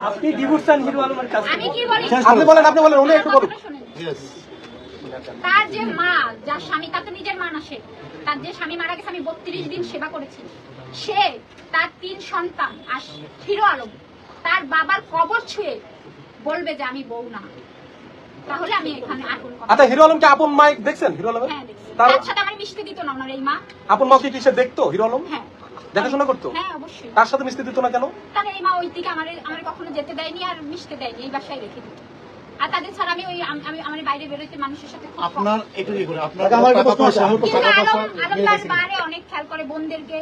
আপনি ডিভোর্স চান হিরো আলমের কাছ আমি কি বলি? আপনি বলেন আপনি বলেন উনি একটু বলুন। তার যে মা যার স্বামী তার তো নিজের মা না সে। তার যে স্বামী মারা গেছে আমি বত্রিশ দিন সেবা করেছি। সে তার তিন সন্তান আর হিরো আলম তার বাবার কবর ছুঁয়ে বলবে যে আমি বউ না। তাহলে আমি এখানে। আচ্ছা হিরো আলমকে আপন মাইক দেখছেন হিরো আলমের? হ্যাঁ দেখছি। তার সাথে আমার মিশতে দিত না ওনার এই মা। আপন মাকে কি সে দেখতো হিরো আলম? হ্যাঁ। দেখাশোনা করতো? হ্যাঁ অবশ্যই। তার সাথে মিশতে দিত না কেন? তার এই মা ওই দিকে আমার আমার কখনো যেতে দেয়নি আর মিশতে দেয়নি এই বাসায় রেখে দিত। আর তাদের ছাড়া আমি ওই আমি আমি- আমার বাইরে বেরোতে মানুষের সাথে আপনার একটু ইয়ে করে আপনার আচ্ছা, আমার একটা আছে, আমার কিন্তু টাকা পয়সা আলম আলম নিয়ে তার গেছেন। বারে অনেক খেয়াল করে বোনদেরকে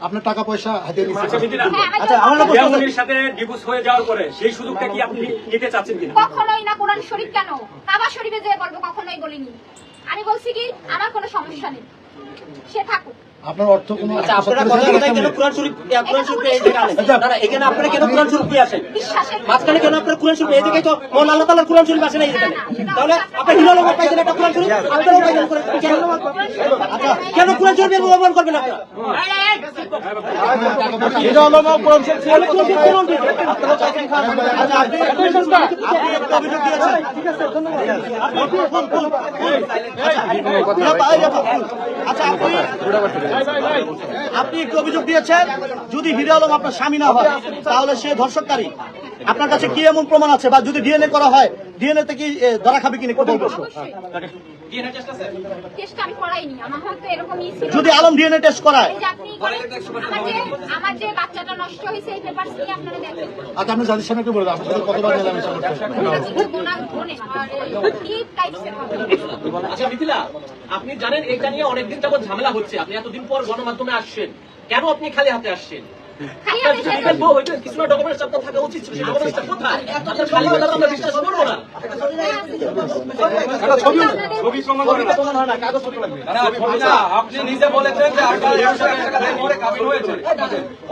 আপনার টাকা পয়সা হাতিয়ে নিয়েছেন হ্যাঁ, আমি তো আচ্ছা, আমার একটা প্রশ্ন- রিয়ামনির সাথে ডিভোর্স হয়ে যাওয়ার পরে সেই সুযোগটা কি আপনি নিতে চাচ্ছেন কিনা? কখনোই না কোরআন শরীফ কেন? কাবা শরীফে যে বলব কখনোই বলিনি। আমি বলছি কি আমার কোনো সমস্যা নেই। সে থাকুক। আপনার অর্থ কোনো আচ্ছা আপনারা কথা কথা কেন কোরআন শরীফ কোরআন শরীফ এই জায়গায় এখানে আপনারা কেন কোরআন শরীফ নিয়ে আসেন মাঝখানে কেন আপনার কোরআন শরীফ এই জায়গায় তো মন আল্লাহ তাআলার কোরআন শরীফ আসে না এই তাহলে আপনি হিরো আলম পাইছেন একটা কোরআন শরীফ আপনারাও পাইছেন কেন আচ্ছা কেন কোরআন শরীফের ব্যবহার করবেন আপনারা হিরো আলম কোরআন শরীফ ছিল তাহলে কোরআন শরীফ কেন আনবেন? আচ্ছা আপনি আপনি একটা অভিযোগ দিয়েছেন ঠিক আছে আচ্ছা আপনি আপনি একটু অভিযোগ দিয়েছেন যদি হিরো আলম আপনার স্বামী না হয় তাহলে সে ধর্ষককারী। আপনার কাছে কি এমন প্রমাণ আছে? বা যদি ডিএনএ করা হয় ডিএনএ তে কি ধরা খাবে কিনা কোথাও? প্রশ্ন আমি করাইনি। আমার হয়তো এরকমই ছিল। যদি আলম ডিএনএ টেস্ট করায়? আচ্ছা আপনি সামনে বলে আপনার সাথে কতবার আচ্ছা মিথিলা আপনি জানেন এটা নিয়ে অনেকদিন যাবত ঝামেলা হচ্ছে। আপনি এতদিন পর গণমাধ্যমে আসছেন। কেন আপনি খালি হাতে আসছেন? খালি আপনার আমি যদি legal বউ হইতেন, কিছু না ডকুমেন্টস আপনার থাকা উচিত ছিল সেই ডকুমেন্টসটা কোথায়? খালি কথা আমরা বিশ্বাস করব না। ছবি প্রমাণ করে না। প্রমাণ না কাগজপত্র লাগবে। আপনি নিজে বলেছেন যে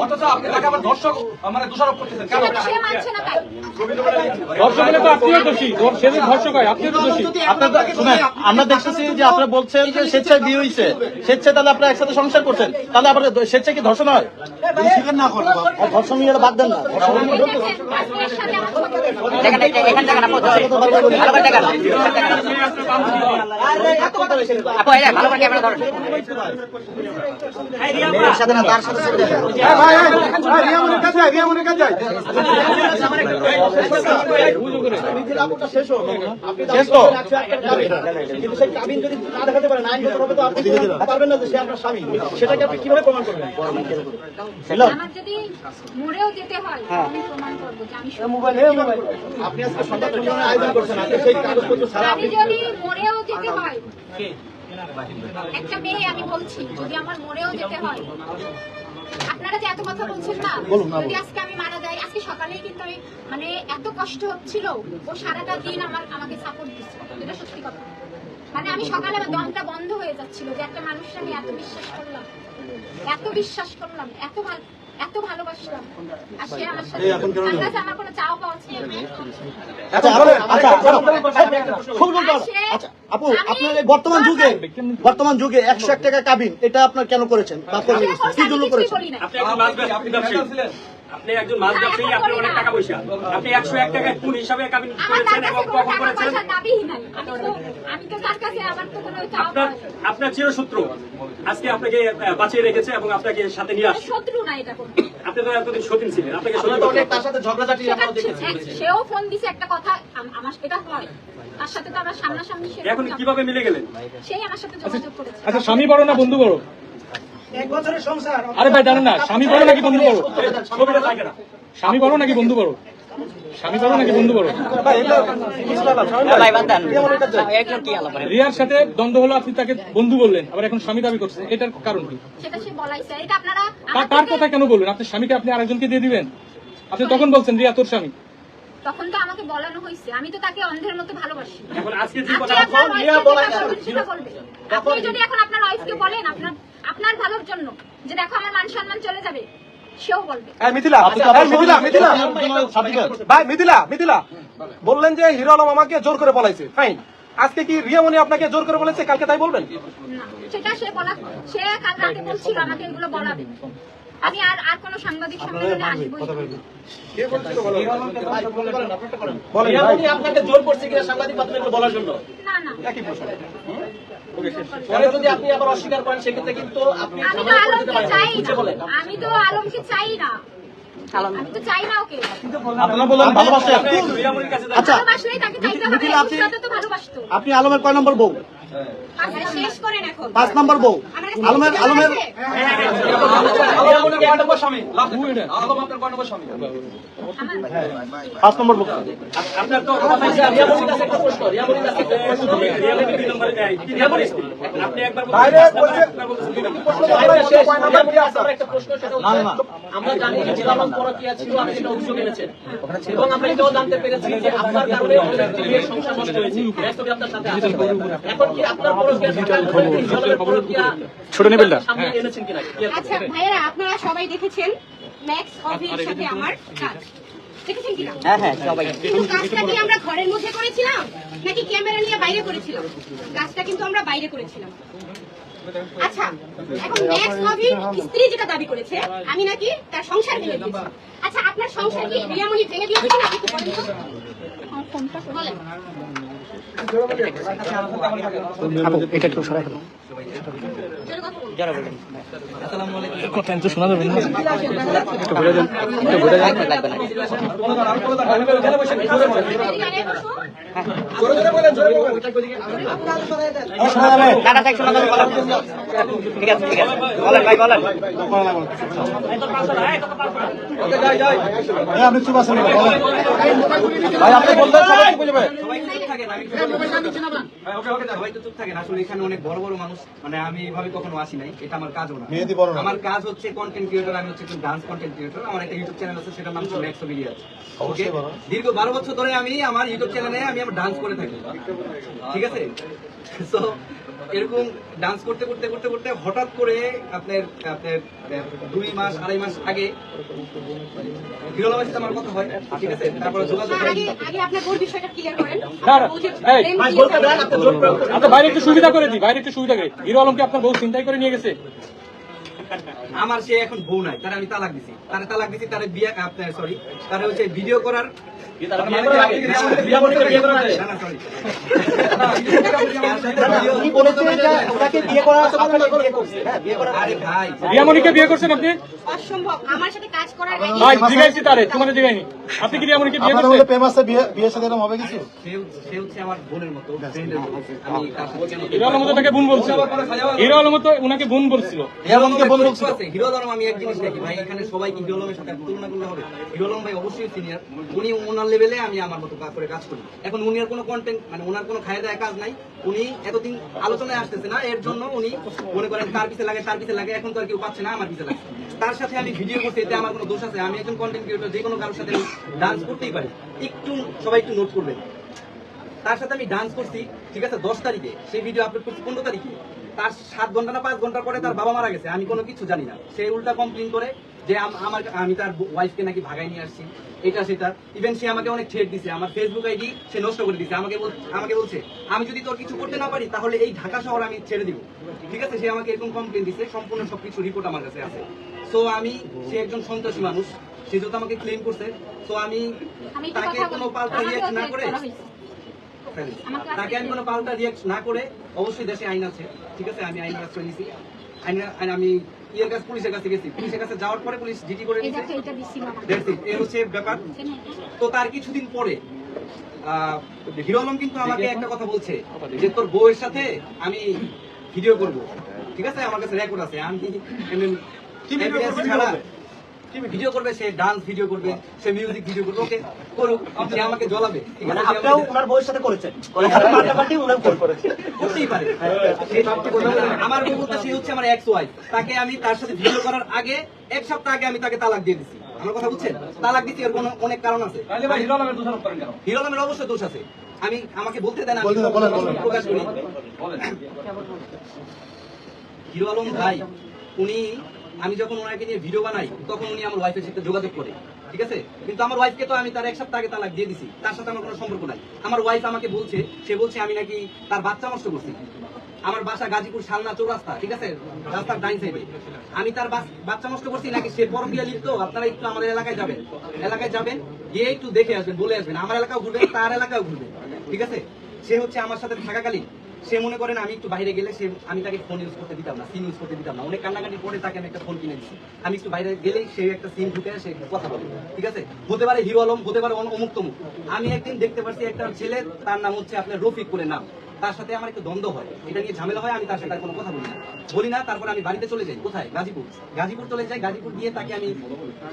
অথচ আপনি তাকে আবার ধর্ষক মানে দোষারোপ করতেছেন। কেন? হয় আমরা দেখতেছি যে আপনারা বলছেন যে স্বেচ্ছায় বিয়ে হয়েছে স্বেচ্ছায় তাহলে আপনারা একসাথে সংসার করছেন। তাহলে আপনার স্বেচ্ছায় কি ধর্ষণ হয়? না বাদ দেন শেষ তো? কিন্তু সেই কাবিন যদি দেখাতে পারেন আইনগত তো আপনি পারবেন যে সে আপনার স্বামী। সেটাকে আপনি কীভাবে প্রমাণ করবেন? হ্যালো? আমার যদি মরেও যেতে হয় আমি প্রমাণ করব যে আমি সত্যি। মোবাইল। মোবাইল আপনি আজকে সংবাদ সম্মেলনের আয়োজন করছেন আপনি সেই কাগজপত্র ছাড়া আমি যদি মরেও যেতে হয় একটা মেয়ে আমি বলছি যদি আমার মরেও যেতে হয় আপনারা যে এত কথা বলছেন না যদি আজকে আমি মারা যাই আজকে সকালেই কিন্তু আমি মানে এত কষ্ট হচ্ছিল ও সারাটা দিন আমার আমাকে সাপোর্ট দিচ্ছে। এটা সত্যি কথা। মানে আমি সকালে আমার দমটা বন্ধ হয়ে যাচ্ছিল যে একটা মানুষকে আমি এত বিশ্বাস করলাম এত বিশ্বাস করলাম এত ভালো এত ভালোবাসলাম। আর সে আমার সাথে তার কাছে আমার কোনো চাও পাওয়া ছিল না। আচ্ছা আচ্ছা আচ্ছা আপু আপনার বর্তমান যুগে বর্তমান যুগে একশো এক টাকা কাবিন এটা আপনার কেন করেছেন? বা করবেন কি জন্য করেছেন? আপনি একজন মাছ ব্যবসায়ী আপনি অনেক টাকা পয়সা। আপনি একশো এক টাকায় কোন হিসাবে কাবিন করেছেন এবং কখন করেছেন? আপনার আপনার চিরশত্রু। আজকে আপনাকে বাঁচিয়ে রেখেছে এবং আপনাকে সাথে নিয়ে আসছে। শত্রু না এটা কোনো। আপনি তো এতদিন সতীন ছিলেন। আপনাকে আপনারা সতীন তো করতে অনেক তার সাথে ঝগড়াঝাটি সেটা আমরা দেখেছি এক- সেও ফোন দিছে একটা কথা। আমার এটা হয়। তার সাথে তো আমার সামনাসামনি এখন কীভাবে মিলে গেলেন? সেই আমার সাথে যোগাযোগ করেছে। আচ্ছা স্বামী বড় না বন্ধু বড়? এক বছরের সংসার। আরে ভাই জানেন না। স্বামী বড় নাকি বন্ধু বড় ছবিটা থাকে না। স্বামী বড় নাকি বন্ধু বড় স্বামী বড় নাকি বন্ধু বড় রিয়ার সাথে দ্বন্দ্ব হলো আপনি তাকে বন্ধু বললেন। আবার এখন স্বামী দাবি করছেন এটার কারণ কি? আপনারা তার কথা কেন বললেন? আপনি স্বামীকে আপনি আরেকজনকে দিয়ে দিবেন? আপনি তখন বলছেন রিয়া তোর স্বামী। তখন তো আমাকে বলানো হয়েছে। আমি তো তাকে অন্ধের মতো ভালোবাসি। এখন আজকে আপনার যদি আপনার ওয়াইফকে বলেন আপনার আপনার জন্য যে দেখো আমার মান সম্মান চলে যাবে সেও বলবে। মিথিলা মিথিলা মিথিলা। ভাই মিথিলা মিথিলা। বললেন যে হিরো আলম আমাকে জোর করে বলাইছে। ফাইন আজকে কি রিয়ামনি আপনাকে জোর করে বলেছে? কালকে তাই বলবেন? সেটা সে বলা সে কাল রাতে বলছিল আমাকে এগুলো বলাবে। আমি আর আর কোনো সাংবাদিক সম্মেলনে আসব আপনাকে জোর করছে কিনা সাংবাদিক মাধ্যমে বলার জন্য? না না। পরে যদি আপনি আবার অস্বীকার করেন সেক্ষেত্রে কিন্তু আপনি আমি তো আলমকে চাই না। আচ্ছা আপনি- উস্তাদও তো ভালোবাসতো। আপনি আলমের কয় নম্বর বউ? শেষ করেন এখন। পাঁচ নম্বর বউ। আলমের আলমের কয় নম্বর স্বামী আলম আপনার কয় নম্বর স্বামী। পাঁচ নম্বর বউ আপনার তো কথা কাছে একটা প্রশ্ন রিয়ামণির কাছে একটা প্রশ্ন। রিয়ামণি, আপনি একবার বলছেন, আরেকটা শেষ, রিয়ামণি, একটা প্রশ্ন, সেটা আমরা জানি যে জিলালম ছিল আপনি এটা অভিযোগ এনেছেন। এবং আমরা এটাও জানতে পেরেছি যে আপনার কারণে অনেক মেয়ের সংসার নষ্ট হয়েছে। ব্যস্ততা আপনার সাথে আছে এখন কি আপনার পরকীয়া ছোট নিবেলটা সামনে এনেছেন কিনা? আচ্ছা ভাইয়েরা আপনারা সবাই দেখেছেন? ম্যাক্স অফির সাথে আমার কাজ। দেখেছেন কিনা? হ্যাঁ হ্যাঁ সবাই। কিন্তু কাজটা কি আমরা ঘরের মধ্যে করেছিলাম? নাকি ক্যামেরা নিয়ে বাইরে করেছিলাম? কাজটা কিন্তু আমরা বাইরে করেছিলাম। আচ্ছা এখন ম্যাক্স স্ত্রী যেটা দাবি করেছে আমি নাকি তার সংসার ভেঙে দিয়েছি। আচ্ছা আপনার সংসার কি রিয়ামণি ভেঙে দিয়েছে নাকি একটু বলেন তো? বলেন। আপনি চুপ বলেন ভাই আপনি বলবেন সবাই ইউটিউব চ্যানেল আছে সেটার নাম দীর্ঘ বারো বছর ধরে আমি আমার ইউটিউব চ্যানেলে আমি আমার ডান্স করে থাকি ঠিক আছে এরকম ডান্স করতে করতে করতে করতে হঠাৎ করে আপনার আপনার দুই মাস আড়াই মাস আগে হিরোলামের সাথে আমার কথা হয় ঠিক আছে? তারপরে যোগাযোগ। আচ্ছা বাইরে একটু সুবিধা করে দিই বাইরে একটু সুবিধা করে হিরো আলমকে আপনার বউ চিন্তাই করে নিয়ে গেছে? আমার সে এখন বউ নাই তার আমি তালাক দিছি। তারে তালাক দিছি তারে বিয়ে আপনার সরি তারে হচ্ছে ভিডিও করার বিয়ে হ্যাঁ বিয়ে করা আরে ভাই। রিয়ামণিকে বিয়ে করছেন আপনি? অসম্ভব। আমার সাথে কাজ করার জিগাইছি তারে তোমার জিগাইনি। আপনি কি রিয়ামণিকে বিয়ে করছেন? মধ্যে প্রেম আছে বিয়ে বিয়ের সাথে এরকম হবে কিছু? সে সে হচ্ছে আমার বোনের মতো ফ্রেন্ডের মতো। আমি তার সাথে হিরো আলম তাকে বোন বলছিল। হিরো আলম তো উনাকে বোন বলছিল। হিরো আলম আমি এক জিনিস দেখি ভাই এখানে সবাই কি হিরো আলমের সাথে তুলনা করলে হবে হিরো আলম ভাই অবশ্যই সিনিয়র উনি ওনার লেভেলে আমি আমার মতো কাজ করে কাজ করি। এখন উনি আর কোনো কন্টেন্ট মানে ওনার কোনো খায় দেয় কাজ নাই উনি এতদিন আলোচনায় আসতেছে না এর জন্য উনি মনে করেন তার পিছে লাগে তার পিছে লাগে এখন তো আর কেউ পাচ্ছে না আমার পিছে লাগে। তার সাথে আমি ভিডিও করতে এতে আমার কোনো দোষ আছে। আমি একজন কন্টেন্ট ক্রিয়েটর যে কোনো কারোর সাথে ডান্স করতেই পারি একটু সবাই একটু নোট করবেন। তার সাথে আমি ডান্স করছি, ঠিক আছে, দশ তারিখে। সেই ভিডিও আপলোড করছি পনেরো তারিখে। তার সাত ঘণ্টা না পাঁচ ঘণ্টা পরে তার বাবা মারা গেছে। আমি কোনো কিছু জানি না। সে উল্টা কমপ্লেন করে যে আমার, আমি তার ওয়াইফকে নাকি ভাগাই নিয়ে আসছি। এটা, সেটা। ইভেন সে আমাকে অনেক ঠেট দিছে। আমার ফেসবুক আইডি সে নষ্ট করে দিছে। আমাকে আমাকে বলছে, আমি যদি তোর কিছু করতে না পারি, তাহলে এই ঢাকা শহর আমি ছেড়ে দিব। ঠিক আছে, সে আমাকে এরকম কমপ্লেন দিছে। সম্পূর্ণ সবকিছু রিপোর্ট আমার কাছে আছে। সো আমি, সে একজন সন্ত্রাসী মানুষ। সে যেহেতু আমাকে ক্লেম করছে তো আমি আমি তাকে কোনো পাল্টা রিয়েক্ট না করে। আমাকে তাকে আমি কোনো পাল্টা রিয়াক্ট না করে অবশ্যই দেশে আইন আছে। ঠিক আছে? আমি আইন আশ্রয় নিছি। আইন আমি ইয়ের কাছে পুলিশের কাছে গেছি। পুলিশের কাছে যাওয়ার পরে পুলিশ জিডি করে এই হচ্ছে ব্যাপার। তো তার কিছুদিন পরে আহ, হিরো আলম কিন্তু আমাকে একটা কথা বলছে যে তোর বউয়ের সাথে আমি ভিডিও করব। ঠিক আছে? আমার কাছে রেকর্ড আছে। আমি কি ভিডিও ছাড়া ভিডিও করবে সে ডান্স ভিডিও করবে সে মিউজিক ভিডিও করবে ওকে করুক সে আমাকে জ্বলাবে। ঠিক মানে আছে আপনিও ওনার বউয়ের সাথে করেছেন। পাল্টাপাল্টি করতেই পারে। আমার বউ বলতে সে হচ্ছে আমার এক্স ওয়াইফ তাকে আমি তার সাথে ভিডিও করার আগে এক সপ্তাহ আগে আমি তাকে তালাক দিয়ে দিছি। আমার কথা বুঝছেন? তালাক দিতে এর কোনো অনেক কারণ আছে। হিরো আলমের দোষারোপ করেন কেন? হিরো আলমের অবশ্যই দোষ আছে। আমি আমাকে বলতে দেন আমি। প্রকাশ করি। হিরো আলম ভাই উনি আমি যখন ওনাকে নিয়ে ভিডিও বানাই, তখন উনি আমার ওয়াইফের সাথে যোগাযোগ করে, ঠিক আছে? কিন্তু আমার ওয়াইফকে তো আমি তার এক সপ্তাহ আগে তালাক দিয়ে দিছি, তার সাথে আমার কোনো সম্পর্ক নাই। আমার ওয়াইফ আমাকে বলছে, সে বলছে আমি নাকি তার বাচ্চা নষ্ট করছি। আমার বাসা গাজীপুর শালনা চৌরাস্তা, ঠিক আছে? রাস্তার ডাইন সাইডে আমি তার বাচ্চা নষ্ট করছি নাকি সে পরকিয়া লিপ্ত? আপনারা একটু আমাদের এলাকায় যাবেন। এলাকায় যাবেন, গিয়ে একটু দেখে আসবেন, বলে আসবেন। আমার এলাকাও ঘুরবেন তার এলাকাও ঘুরবেন ঠিক আছে? সে হচ্ছে আমার সাথে থাকাকালীন সে মনে করেন আমি একটু বাইরে গেলে সে আমি তাকে ফোন ইউজ করতে দিতাম না সিম ইউজ করতে দিতাম না। অনেক কান্নাকাটি করে তাকে আমি একটা ফোন কিনে দিচ্ছি আমি একটু বাইরে গেলেই সে একটা সিম ঢুকে সে কথা বলে। ঠিক আছে? হতে পারে হিরো আলম, হতে পারে অমুক তমুক। আমি একদিন দেখতে পাচ্ছি একটা ছেলে, তার নাম হচ্ছে আপনার রফিক করে নাম। তার সাথে আমার একটু দ্বন্দ্ব হয়। এটা নিয়ে ঝামেলা হয়, আমি তার সাথে কোনো কথা বলি না। বলি না, তারপর আমি বাড়িতে চলে যাই। কোথায়? গাজীপুর। গাজীপুর চলে যাই, গাজীপুর গিয়ে তাকে আমি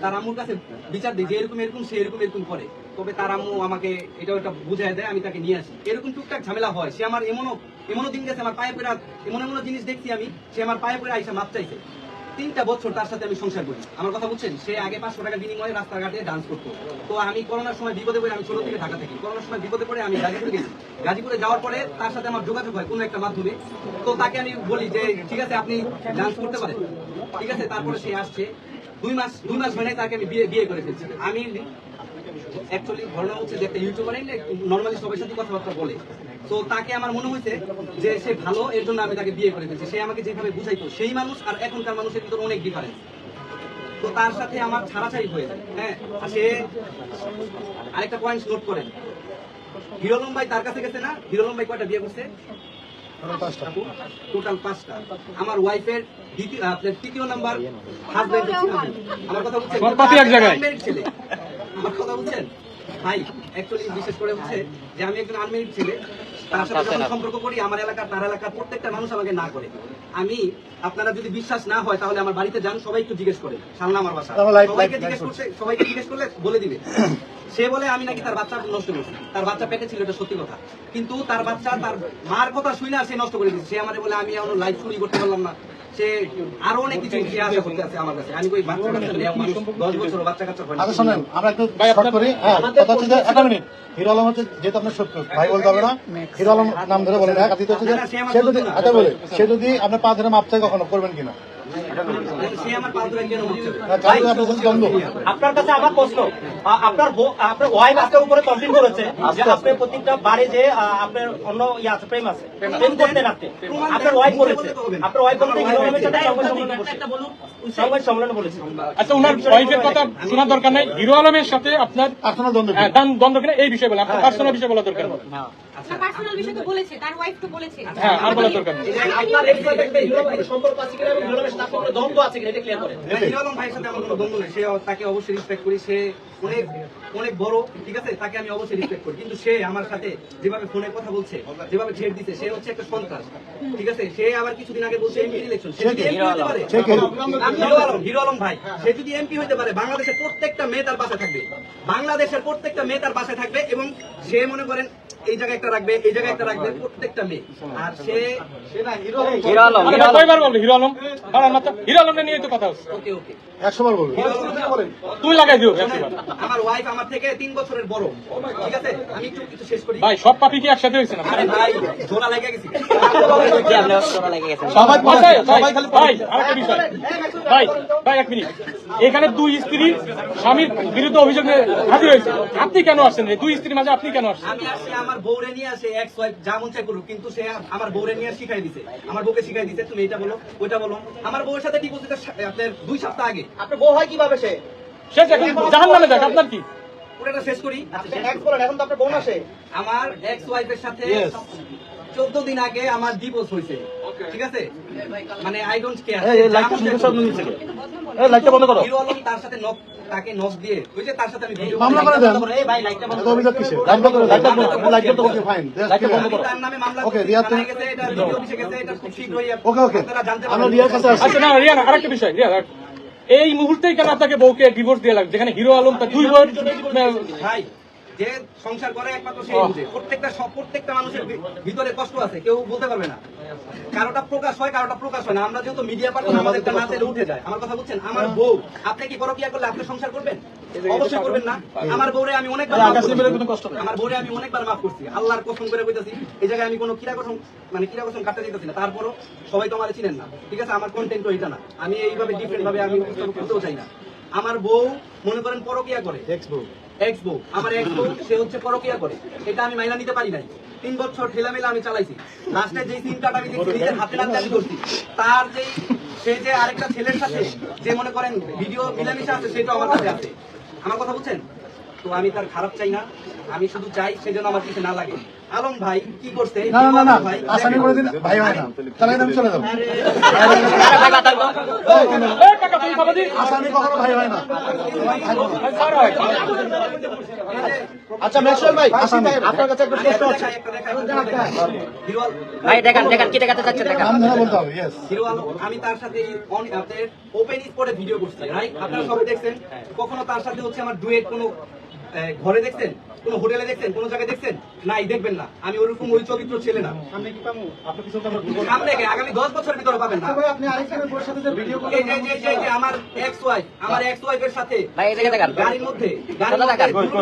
তার আম্মুর কাছে বিচার দিই, যে এরকম এরকম, সে এরকম এরকম করে। তবে তার আম্মু আমাকে এটা ওটা বুঝাই দেয়, আমি তাকে নিয়ে আসি। এরকম টুকটাক ঝামেলা হয়। সে আমার এমনও এমনও দিন গেছে আমার পায়ে পড়ে এমন এমন জিনিস দেখছি আমি, সে আমার পায়ে পড়ে আইসা মাপ চাইছে। তিনটা বছর তার সাথে আমি সংসার করি। আমার কথা বুঝছেন? সে আগে পাঁচশো টাকা বিনিময়ে রাস্তাঘাটে ডান্স করতো। তো আমি করোনার সময় বিপদে পড়ে আমি ছোট থেকে ঢাকা থাকি, করোনার সময় বিপদে পড়ে আমি গাজীপুরে গেছি। গাজীপুরে যাওয়ার পরে তার সাথে আমার যোগাযোগ হয় কোনো একটা মাধ্যমে। তো তাকে আমি বলি যে, ঠিক আছে, আপনি ডান্স করতে পারেন। ঠিক আছে, তারপরে সে আসছে। দুই মাস দুই মাস হয় তাকে আমি বিয়ে বিয়ে করে ফেলছি। আমি অ্যাকচুয়ালি ঘটনা হচ্ছে যে একটা ইউটিউবার নর্মালি সবার সাথে কথাবার্তা বলে। তো তাকে আমার মনে হয়েছে যে সে ভালো এর জন্য আমি তাকে বিয়ে করে ফেলছি। সে আমাকে যেভাবে বুঝাইতো সেই মানুষ আর এখনকার মানুষের ভিতরে অনেক ডিফারেন্স তো তার সাথে আমার ছাড়াছাড়ি হয়ে যায় হ্যাঁ? আর সে আরেকটা পয়েন্ট নোট করেন। হিরোলম ভাই তার কাছে গেছে না? হিরোলম ভাই কয়টা বিয়ে করছে? টোটাল পাঁচটা। আমার ওয়াইফের দ্বিতীয় আপনার তৃতীয় নাম্বার হাজবেন্ড আমার কথা ছেলে। আমার কথা বুঝছেন? ভাই অ্যাকচুয়ালি বিশেষ করে হচ্ছে যে আমি একজন আনমেরিড ছেলে। তার সাথে যখন সম্পর্ক করি আমার এলাকার তার এলাকার প্রত্যেকটা মানুষ আমাকে না করে। আমি আপনারা যদি বিশ্বাস না হয় তাহলে আমার বাড়িতে যান সবাই একটু জিজ্ঞেস করে। সামনে আমার বাসা। সবাইকে জিজ্ঞেস করছে সবাইকে জিজ্ঞেস করলে বলে দিবে। সে বলে আমি নাকি তার বাচ্চা নষ্ট করছি তার বাচ্চা পেটে ছিল এটা সত্যি কথা। কিন্তু তার বাচ্চা তার মার কথা শুনে আর সে নষ্ট করে দিচ্ছে সে আমার বলে আমি এখনও লাইফ শুরু করতে পারলাম না। সে আরও অনেক কিছু সে আশা আছে আমার কাছে। আমি ওই বাচ্চা কাচ্চা নেই মানুষ দশ বছর বাচ্চা কাচ্চা হয় আচ্ছা শোনেন আমরা একটু শর্ট করি। হ্যাঁ কথা হচ্ছে যে একটা মিনিট হিরো আলম হচ্ছে যেহেতু আপনার সত্য ভাই বলতে হবে না। হিরো আলম নাম ধরে হচ্ছে যে সে যদি না। আচ্ছা বলে সে যদি আপনার পা ধরে মাপ চাই কখনো করবেন কিনা? সে আমার পা ধরে কেন হচ্ছে কারণ আপনার কাছে আমার প্রশ্ন। আপনার আপনার ওয়াইফ আপনার উপরে কমপ্লেন করেছে যে আপনার প্রত্যেকটা বারে যে আপনার অন্য ইয়ে আছে প্রেম আছে প্রেম করতেন আপনি। আপনার ওয়াইফ বলেছে। আপনার ওয়াইফ বলতে সংবাদ সম্মেলনে বলেছে? আচ্ছা ওনার ওয়াইফের কথা শোনার দরকার নাই। হিরো আলমের সাথে আপনার আপনার দ্বন্দ্ব? হ্যাঁ, দান- দ্বন্দ্ব কিনা এই বিষয়ে বলে আপনার পার্সোনাল বিষয়ে বলা দরকার নেই। পার্সোনাল বিষয় তো বলেছে তার ওয়াইফ তো বলেছে। হ্যাঁ আর বলা দরকার নেই। আপনার ex wife এর সাথে হিরো আলমের সম্পর্ক আছে কিনা? এবং হিরো আলমের সাথে আপনার কোনো দ্বন্দ্ব আছে কিনা এটা ক্লিয়ার করেন হিরো ভাইয়ের সাথে আমার কোনো দ্বন্দ্ব নেই। সে তাকে অবশ্যই রেসপেক্ট করি। সে অনেক অনেক বড় ঠিক আছে? তাকে আমি অবশ্যই রেসপেক্ট করি। কিন্তু সে আমার সাথে যেভাবে ফোনে কথা বলছে যেভাবে ছেড় দিচ্ছে সে হচ্ছে একটা সন্ত্রাস ঠিক আছে? সে আবার কিছুদিন আগে বলছে এমপি ইলেকশন সে যদি এমপি হতে পারে হিরো আলম হিরো আলম ভাই সে যদি এমপি হতে পারে বাংলাদেশের প্রত্যেকটা মেয়ে তার পাশে থাকবে। বাংলাদেশের প্রত্যেকটা মেয়ে তার পাশে থাকবে এবং সে মনে করেন এই জায়গায় একটা রাখবে এই জায়গায় একটা রাখবে প্রত্যেকটা মেয়ে। আর সে আরে ভাই, কয়বার বলবে হিরো আলম? দাঁড়ান মাত্র হিরো আলমকে নিয়ে তো কথা হচ্ছে। ওকে ওকে। একশো বার বলব তুই লাগাই দিও আমার ওয়াইফ আমার থেকে তিন বছরের বড়। ঠিক আছে? আমি একটু কিছু শেষ করি। ভাই সব পাপি কি একসাথে হয়েছে না? আরে ভাই জোড়া লেগে গেছি। সবাই ভাই, আরেকটা বিষয়। ভাই, ভাই, এক মিনিট। এখানে দুই স্ত্রী স্বামীর বিরুদ্ধে অভিযোগ হাজির হয়েছে। আপনি কেন আসছেন? দুই স্ত্রীর মাঝে আপনি কেন আসছেন? আমি আসছি আমার বউরে নিয়ে আসে এক ওয়াইফ যা মন চাই করুক কিন্তু সে আমার বউরে নিয়ে শিখাই দিছে। আমার বউকে শিখাই দিছে তুমি এটা বলো ওইটা বলো। আমার বউয়ের সাথে ডিপোজিটের আপনার দুই সপ্তাহ আগে। আপনার বউ হয় কীভাবে সে? শেষ এখন জাহান নামে দেখ আপনার কি? পুরোটা শেষ করি। এক্স ওয়াইফ এখন তো আপনার বোন আসে আমার এক্স ওয়াইফের সাথে চোদ্দ দিন আগে আমার ডিভোর্স হয়েছে। ঠিক আছে? মানে আই ডোন্ট কেয়ার লাইটটা বন্ধ করো। হিরো আলম তার সাথে নক তাকে নক দিয়ে ওই যে তার সাথে আমি ভিডিও মামলা করে দেন। এই ভাই লাইটটা বন্ধ অভিযোগ কিসে লাইট বন্ধ করো লাইটটা বন্ধ লাইটটা তো ওকে ফাইন লাইটটা বন্ধ করো। তার নামে মামলা ওকে, তুমি- গেছে, এটা ভিডিও অফিসে গেছে, এটা খুব শীঘ্রই ওকে ওকে আমরা রিয়ার কাছে আসছি। আচ্ছা না রিয়া না, আরেকটা বিষয় রিয়া এই মুহূর্তেই কেন আপনাকে বউকে ডিভোর্স দিয়ে লাগবে যেখানে হিরো আলম তার দুই বোন ভাই যে সংসার করে একমাত্র সেই বুঝে প্রত্যেকটা প্রত্যেকটা মানুষের ভিতরে কষ্ট আছে কেউ বলতে পারবে না। কারোটা প্রকাশ হয় কারোটা প্রকাশ হয় না। আমরা যেহেতু মিডিয়া পার্সন আমাদের না তেলে উঠে যায়। আমার কথা বুঝছেন? আমার বউ আপনি কি পরকিয়া করলে আপনি সংসার করবেন? অবশ্যই করবেন না। আমার বউরে আমি অনেকবার আমার বউরে আমি অনেকবার মাফ করছি। আল্লাহর কসম করে কইতাছি এই জায়গায় আমি কোনো কিরা কসম মানে কিরা কসম কাটতে দিতেছি না। তারপরও সবাই তো আমার চিনেন না। ঠিক আছে? আমার কন্টেন্ট এটা না। আমি এইভাবে ডিফারেন্ট ভাবে আমি করতেও চাই না। আমার বউ মনে করেন পরকিয়া করে। এক্স বউ এক্স বউ আমার এক্স বউ সে হচ্ছে পরকিয়া করে। এটা আমি মাইনা নিতে পারি নাই। তিন বছর ঠেলামেলা আমি চালাইছি। লাস্টে যেই সিনটা আমি দেখছি নিজের হাতে নাতে আমি করছি। তার যে সে যে আরেকটা ছেলের সাথে যে মনে করেন ভিডিও মিলামিশা আছে সেটা আমার কাছে আছে। আমার কথা বুঝছেন? তো আমি তার খারাপ চাই না। আমি শুধু চাই সেজন্য আমার কিছু না লাগে। আলম ভাই কি করছে? না না না না আসামি করে দিন। ভাই হয় না। তাহলে আমি চলে যাব। এই কাকা তুমি বাবা দি আসামি কখনো ভাই হয় না। আচ্ছা ম্যাক্সওয়েল ভাই আপনার কাছে একটা প্রশ্ন আছে। দেখাই, একটা দেখাই, হিরো আলম- ভাই দেখান দেখান কি দেখাতে চাচ্ছেন দেখান। নাম ধরে বলতে হবে ইয়েস আমি তার সাথে অন- আপনার ওপেন স্পটে ভিডিও করছি রাইট আপনারা সবাই দেখছেন। কখনো তার সাথে হচ্ছে আমার ডুয়েট কোনো ঘরে দেখছেন? কোনো হোটেলে দেখছেন? কোনো জায়গায় দেখছেন? নাই দেখবেন না। আমি ওরকম ওই চরিত্র ছেলে না। সামনে গে, আগামী দশ বছরের ভিতরে পাবেন না। আপনি আরেকজনের বউয়ের সাথে যে ভিডিও এই যে- যে- যে- যে আমার এক্স ওয়াইফ আমার এক্স ওয়াইফের সাথে ভাই, এদিকে দেখান। গাড়ির মধ্যে গাড়ির? মধ্যে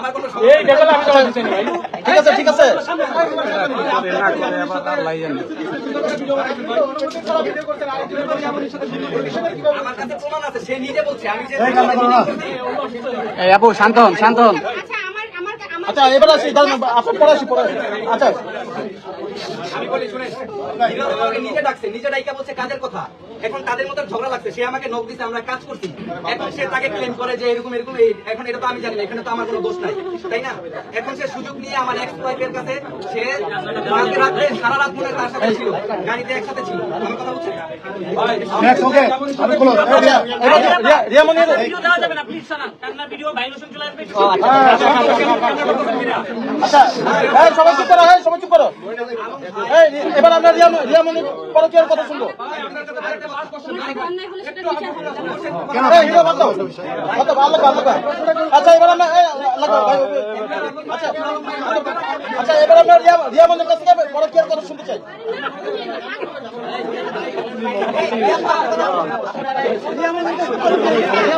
আচ্ছা আচ্ছা এই সমস্যা আমি জমা দিচ্ছি ভাই ঠিক আছে ঠিক আছে। আমার কাছে প্রমাণ আছে সে নিজে বলছে আমি যে এই আপু করো না। আচ্ছা আমার আমার আমার আচ্ছা এবার আসি পরে আসি আচ্ছা। আমি বলি শুনেন নিজে ডাকছে নিজে ডাইকা বলছে কাজের কথা। এখন তাদের মধ্যে ঝগড়া লাগছে সে আমাকে নখ দিছে আমরা কাজ করছি। এখন সে তাকে ক্লেম করে যে এরকম এরকম এখন এটা তো আমি জানি না এখানে তো আমার কোনো দোষ নাই তাই না? এখন সে সুযোগ নিয়ে আমার এক্স ওয়াইফের কাছে সে রাতে রাত্রে সারা রাত মনে তার সাথে ছিল গাড়িতে একসাথে ছিল। কথা ওকে আমি বলো এই রিয়া, এবার রিয়া, রিয়া মনির। এই- আচ্ছা সবাই চুপ করো সবাই চুপ করো এই এবার আমরা রিয়া রিয়া মনির পরকীয়ার কথা শুনব। আচ্ছা এবার আমরা আচ্ছা আচ্ছা এবার আমরা রিয়া রিয়া কাছ থেকে পরকীয়ার কথা শুনতে চাই।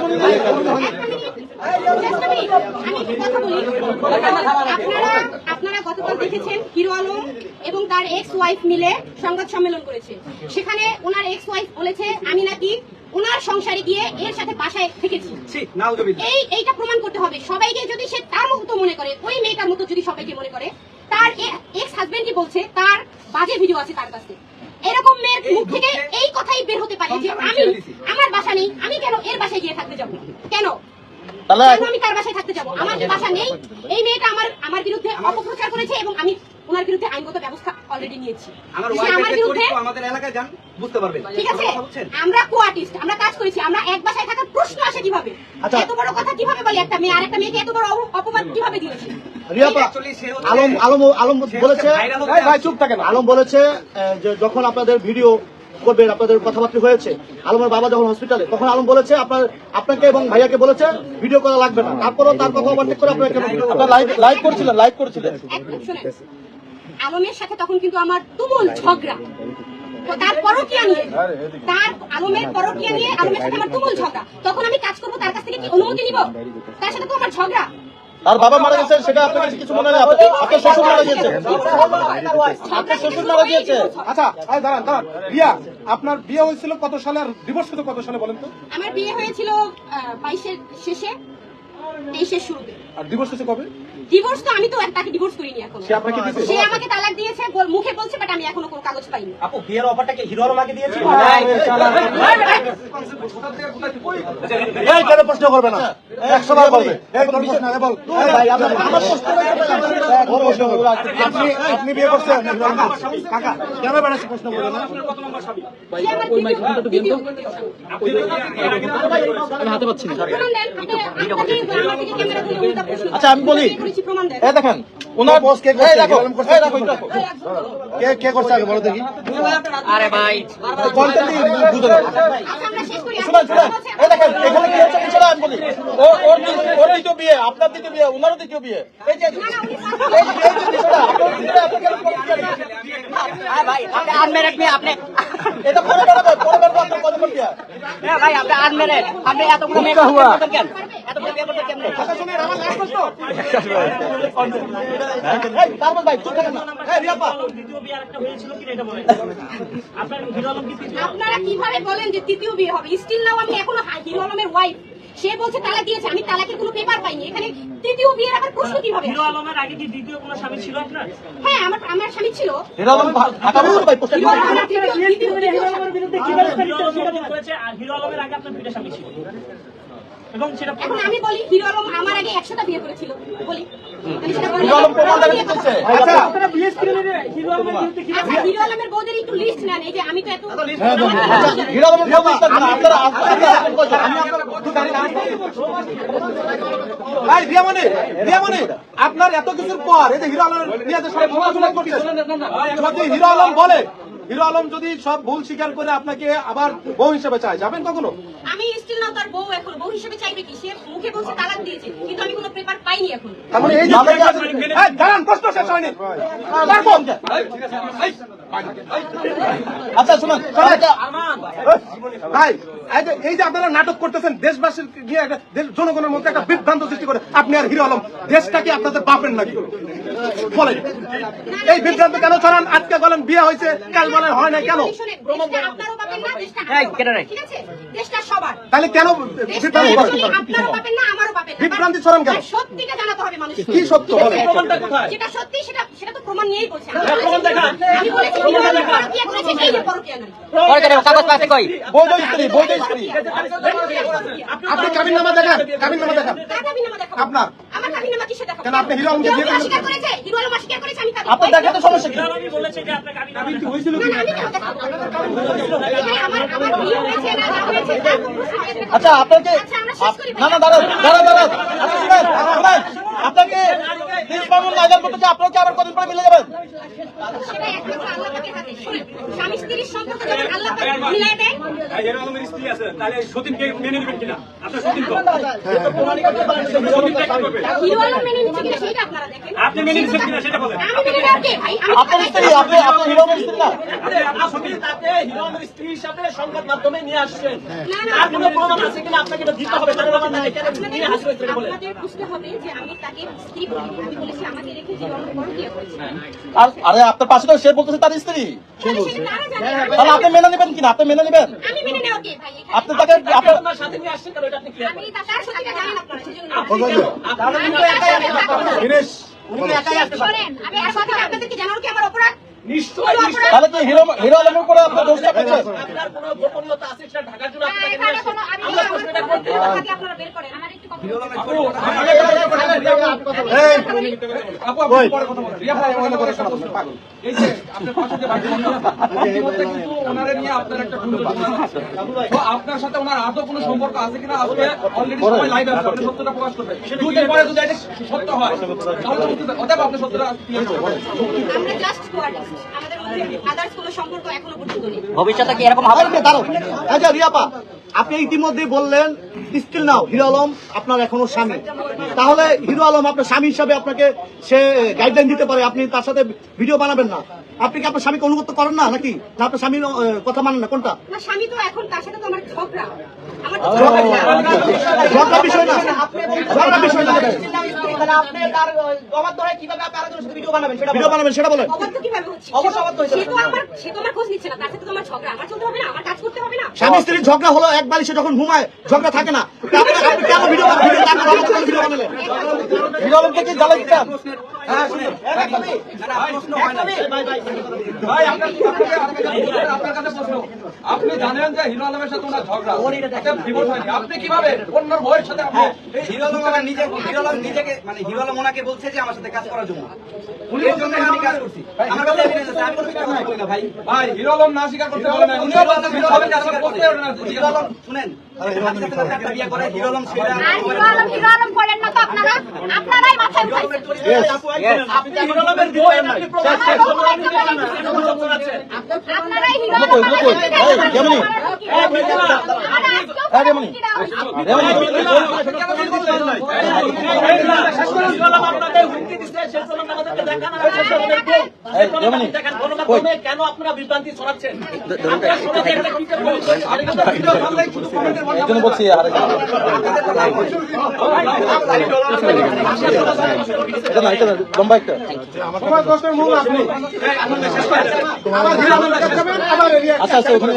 minute, আমি একটু কথা বলি আপনারা আপনারা গতকাল দেখেছেন হিরো আলম এবং তার এক্স ওয়াইফ মিলে সংবাদ সম্মেলন করেছে সেখানে ওনার এক্স ওয়াইফ বলেছে আমি নাকি ওনার সংসারে গিয়ে এর সাথে বাসায় থেকেছি এই এইটা প্রমাণ করতে হবে। সবাইকে যদি সে তার মতো মনে করে ওই মেয়েটার মতো যদি সবাইকে মনে করে তার এক্স হাজবেন্ডই বলছে তার বাজে ভিডিও আছে তার কাছে। এরকম মেয়ের মুখ থেকে এই কথাই বের হতে পারে যে আমি আমার বাসা নেই আমি কেন এর বাসায় গিয়ে থাকতে যাব? কেন? তাহলে আমি তার বাসায় থাকতে যাব? আমার যে বাসা নেই এই মেয়েটা আমার আমার বিরুদ্ধে অপপ্রচার করেছে এবং আমি ওনার বিরুদ্ধে আইনগত ব্যবস্থা অলরেডি নিয়েছি। আমার ওয়াইফের বিরুদ্ধে আমাদের এলাকায় যান বুঝতে পারবেন। ঠিক আছে? আমার বুঝছেন আমরা কো আর্টিস্ট আমরা কাজ করেছি আমরা এক বাসায় থাকার প্রশ্ন আসে কীভাবে? আচ্ছা। এত বড় কথা কীভাবে বলে একটা মেয়ে? আরেকটা মেয়েকে এত বড় অপমান কীভাবে দিয়েছে? আলম আলম আলম বলেছে ভাই, ভাই চুপ থাকেন। আলম বলেছে যে যখন আপনাদের ভিডিও করবেন আপনাদের কথাবার্তা হয়েছে। আলমের বাবা যখন হসপিটালে তখন আলম বলেছে আপনার আপনাকে এবং ভাইয়াকে বলেছে ভিডিও করা লাগবে না। তারপরও তার কথা ওভারটেক করে আপনাকে আপনার লাইভ করছিলেন লাইভ করছিলেন। আলমের সাথে তখন কিন্তু আমার তুমুল ঝগড়া। তো তার পরকিয়া নিয়ে তার আলমের পরকিয়া নিয়ে আলমের সাথে আমার তুমুল ঝগড়া। তখন আমি কাজ করব তার কাছ থেকে কি অনুমতি নিব? তার সাথে তো আমার ঝগড়া। তার বাবা মারা গেছে সেটা আপনার কাছে কিছু মনে নেই। আপনার- শ্বশুর মারা গিয়েছে আপনার শ্বশুর মারা গিয়েছে আচ্ছা দাঁড়ান দাঁড়ান। রিয়া আপনার বিয়ে হয়েছিল কত সালে আর ডিভোর্স হতো কত সালে বলেন তো? আমার বিয়ে হয়েছিল বাইশের শেষে। তেইশের শুরুতে আর ডিভোর্স হয়েছে কবে ডিভোর্স তো আমি তো তাকে ডিভোর্স করিনি এখন সে আপনাকে দিছে সে আমাকে তালাক দিয়েছে মুখে বলছে বাট আমি এখনও কোনো কাগজ পাইনি আপু বিয়ের অফারটা কি হিরো আলম আগে এই কেন প্রশ্ন করবে না বার বলবে এই কোনো বল ভাই, আপনার- প্রশ্ন করবে। আপনি আপনি বিয়ে করছেন কাকা কেন বেড়াচ্ছে প্রশ্ন করবে স্বামী। আচ্ছা আমি বলি আমি করেছি, প্রমাণ এই দেখেন ওনার বস কে করছে? দেখো? এই দেখো কে কে করছে আগে বলো দেখি। আরে ভাই। কন্টেন্ট বুঝে না আচ্ছা আমরা শেষ করি শুনেন শুনেন। এই দেখেন এখানে কি হচ্ছে বিষয়টা আমি বলি। ও ওর ওর দ্বিতীয় বিয়ে আপনার দ্বিতীয় বিয়ে ওনারও দ্বিতীয় বিয়ে। এই যে এই যে এই যে বিষয়টা আপনি কেন করছেন? ভাই আপনি আনমেরিড মেয়ে আপনি এটা পরে বেরোবে পরে বেরোবে আপনার কত বিয়ে ভাই আপনি আনমেরিড আপনি এতগুলো মেয়ে কেন এতক্ষণ বিয়ে করতে কেমনে? কথা শুনে আমার লাস্ট প্রশ্ন এই তারপর ভাই চুপ থাকেন না। এই রিয়াপা দ্বিতীয় বিয়ে আরেকটা হয়েছিল কি এটা বলেন। আপনার হিরো আলম কি আপনারা কীভাবে বলেন যে তৃতীয় বিয়ে হবে? স্টিল নাও আমি এখনও হিরো আলমের ওয়াইফ সে বলছে তালাক দিয়েছে আমি তালাকের কোনো পেপার পাইনি। এখানে তৃতীয় বিয়ের আবার প্রশ্ন কীভাবে? হিরো আলমের আগে কি দ্বিতীয় কোনো স্বামী ছিল আপনার? হ্যাঁ আমার আমার স্বামী ছিল। হিরো আলম ঢাকা বলুন ভাই পোস্টার হিরো আলমের বিরুদ্ধে কি ব্যবস্থা নিতে হিরো আলমের আগে আপনার দুইটা স্বামী ছিল। এবং সেটা এখন আমি বলি হিরো আলম আমার আগে একশোটা বিয়ে করেছিল। বলি। আমি সেটা বলি। হিরো আলম প্রমাণ দেখাতে চলছে আচ্ছা। হিরো আলমের বিরুদ্ধে কি আচ্ছা হিরো আলমের বউদের একটু লিস্ট নেন এই যে আমি তো এত আচ্ছা, হিরো আলমের প্রমাণ দেখাতে আপনারা ভাই এত কিছুর পর এই যে হিরো আলমের নিয়ে যে সব সমালোচনা করছে। যদি হিরো আলম বলে। হিরো আলম যদি সব ভুল স্বীকার করে আপনাকে আবার বউ হিসেবে চায় যাবেন কখনো? আমি স্টিল না তার বউ এখন। বউ হিসেবে চাইবে কি? সে মুখে বলছে তালাক দিয়েছে কিন্তু আমি কোনো পেপার পাইনি এখন। তার মানে এই যে এই, দাঁড়ান প্রশ্ন শেষ হয়নি। আচ্ছা শুনুন ভাই এই যে- আপনারা নাটক করতেছেন দেশবাসীর গিয়ে জনগণের মধ্যে একটা বিভ্রান্ত সৃষ্টি করে আপনি আর হিরো আলম দেশটা কি আপনাদের বাপের নাকি? বলেন। এই বিভ্রান্ত কেন ছড়ান? আজকে বলেন বিয়ে হয়েছে কাল বলেন হয় না কেন? তাহলে কেন বিভ্রান্ত ছড়ান কেন? সত্যিটা জানাতে হবে মানুষকে। কি সত্য? বলেন। যেটা সত্যি সেটা সেটা তো প্রমাণ নিয়েই বলছে। আমি বলেছি বিবাহ পরকীয়া করেছে, এই যে বৈধ স্ত্রী বৈধ স্ত্রী। আপনি কাবিন নামা দেখান। কাবিন নামা দেখান? আপনার। কেন আপনি হিরো বিয়ে করেছেন? দেখাতে সমস্যা কি? কাবিন। দেখাবো। আচ্ছা আপনাকে আচ্ছা, না না দাঁড়ান দাঁড়ান দাঁড়ান আচ্ছা শুনেন শুনেন। আপনাকে দেশ মামুন নাজার করতে আপনার কি আবার কদিন পরে মিলে যাবেন? আপনার সতীন হিরো আলম নিচ্ছে কিনা সেইটা আপনারা দেখেন। আপনি মেনে নিচ্ছেন কিনা সেটা বলেন আমি নেওয়ার কে ভাই? আমি আপনার স্ত্রী আপনি আপনার হিরো স্ত্রী না আপনার সঙ্গে তাকে হিরো স্ত্রী হিসাবে সংবাদ মাধ্যমে নিয়ে আসছেন না, না, কোনো প্রমাণ আছে কিনা আপনাকে এটা দিতে হবে তার প্রমাণ কেন নিয়ে হাসি হয়েছে বলেন আপনাদের বুঝতে হবে যে আমি তাকে স্ত্রী বলিনি। আমি বলেছি আমাকে রেখে হিরো আলম পরকীয়া করেছে। আর আরে আপনার পাশে তো সে বলতেছে তার স্ত্রী জানে। তাহলে আপনি মেনে নেবেন কিনা? আপনি মেনে নেবেন? আমি মেনে নেওয়া কে? ভাই এখানে? আপনি তাকে তাহলে হিরো হিরো আলমের উপরে আপনার আপনার কোনো গোপনীয়তা আছে সেটা ঢাকার জন্য আপনাকে আপনারা সাথে ওনার আদৌ কোনো সম্পর্ক আছে কিনা আজকে অলরেডি সবাই লাইভ আছে আপনি সত্যটা প্রকাশ করবেন দুই দিন পরে যদি এটা সত্য হয় তাহলে অতএব আপনি সত্যটা আমরা জাস্ট আমাদের আদার্স কোনো সম্পর্ক এখনও পর্যন্ত নেই। ভবিষ্যতে কি এরকম হবে? দাঁড়াও। আচ্ছা রিয়াপা আপনি ইতিমধ্যে বললেন, স্টিল নাও, হিরো আলম আপনার এখনও স্বামী। তাহলে হিরো আলম আপনার স্বামী হিসাবে আপনাকে সে গাইডলাইন দিতে পারে, আপনি তার সাথে ভিডিও বানাবেন না। আপনি কি আপনার স্বামীকে অনুগত করেন না নাকি না আপনার স্বামীর কথা মানেন না কোনটা স্বামী তো এখন তার সাথে তো আমার ঝগড়া আমার তো ঝগড়া বিষয় না ঝগড়া বিষয় না ভিডিও বানাবেন সেটা বলেন অবাধ্য কীভাবে হচ্ছে অবশ্য অবাধ্য হয়েছে। সে তো আমার সে তো আমার খোঁজ নিচ্ছে না তার সাথে তো আমার ঝগড়া আমার চলতে হবে না আমার কাজ করতে হবে না স্বামী স্ত্রীর ঝগড়া হলো এক বালিশে যখন ঘুমায় ঝগড়া থাকে না আপনি আপনি কেন ভিডিও ভিডিও ভিডিও বানালেন হিরো আলমকে কি জ্বালা দিচ্ছেন ভাই আপনার আপনাকে- আপনার কাছে প্রশ্ন আপনি জানেন যে হিরো আলমের সাথে ওনার ঝগড়া ডিভোর্স হয়নি আপনি কীভাবে অন্য বউয়ের সাথে আপনি হিরো আলম আমার নিজে হিরো আলম নিজেকে মানে হিরো আলম ওনাকে বলছে যে আমার সাথে কাজ করার জন্য উনি জন্য আমি কাজ করছি আমার কাছে evidence আছে আমি কোনো মিথ্যা কথা বলি না ভাই ভাই হিরো আলম না স্বীকার করতে পারে না উনিও বলছেন হিরো আলম আসলে করতে পারে না হিরো আলম শুনেন আপনি সাথে সাথে একটা বিয়ে করে হিরো আলম সেটা আর হিরো আলম হিরো আলম করেন না তো আপনারা আপনারাই মাথায় আপনি আপনারাই হিরো কেন আপনারা বিভ্রান্তি ছড়াচ্ছেন আপনারা সমাজে একটা বিচার একজন বলছি এটা না এটা লম্বা একটা আচ্ছা আচ্ছা ওখানে